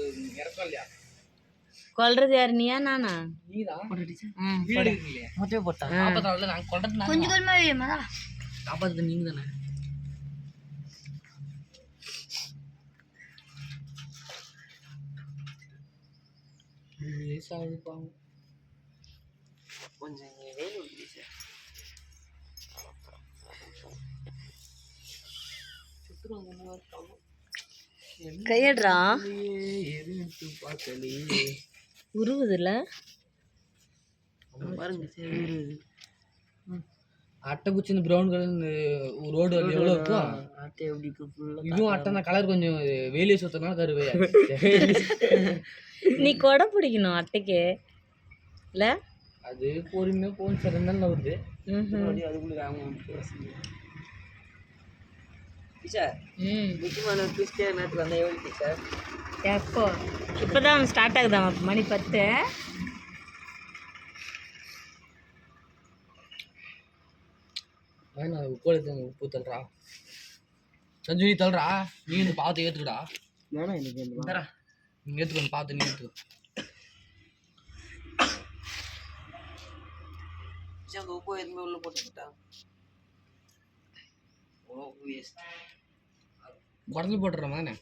ஒரு இறக்கம் இல்லையா கொல்றது யாரு நீயா நானா? நீதான் மொத்தமே போட்டா. காப்பாற்றால நாங்கள் கொஞ்சம் கொஞ்சமா வேணுமா காப்பாற்றுறது நீங்கள் தானே கொஞ்சம் கையடுறா. உருவுதுல. பாருங்க அட்டை குச்சி ப்ரௌன் கலர் இந்த ரோடு வந்து எவ்வளோ இருக்கும் ஆட்டை எப்படி இதுவும் அட்டை கலர் கொஞ்சம் வேலியை சுத்தனால கருவே நீ கொடை பிடிக்கணும் அட்டைக்கு. இல்ல? அது பொறுமையாக போன் சார் ரெண்டு நாள் வருது. அதுக்குள்ள ம். முக்கியமான ட்விஸ்டே நேரத்துக்கு வந்தால் எவ்வளோ டீச்சர் எப்போ? இப்போதான் ஸ்டார்ட் ஆகுதாம் மணி பத்து. வேணா உப்பு உப்பு தள்ளுறா. சஞ்சு நீ தள்ளுறா. நீ பார்த்து ஏற்றுக்கடா வேணாம் எனக்கு இந்த நீ ஏற்றுக்கணும் பார்த்து நீ ஏற்றுக்கோ டீச்சர் அந்த உப்பு எதுவுமே உள்ள போட்டுக்கிட்டா? ஓ வேஸ்ட் குடத்துல போட்டுற தானே?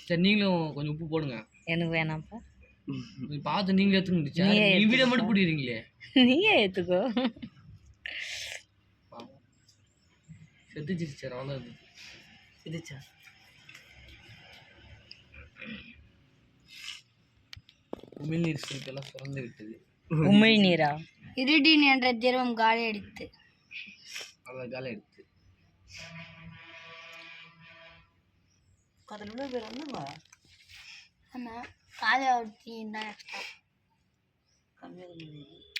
சரி நீங்களும் கொஞ்சம் உப்பு போடுங்க. எனக்கு வேணாம்ப்பா. நீ பார்த்து நீங்களே டீச்சர் நீயே நீ வீடியோ மட்டும் பிடிக்கிறீங்களே? நீயே ஏத்துக்கோ செத்துச்சு டீச்சர் அவ்வளோ இது இதுச்சா உமிழ்நீர் சுருக்கெல்லாம் சுரந்து விட்டது உமிழ் நீரா இருடின் என்ற திரவம் காலி அடித்து காலம் எடுத்து. அதில் என்ன பேர் என்னவா ஆமா காலை ஒருத்தி தான் கம்மியாக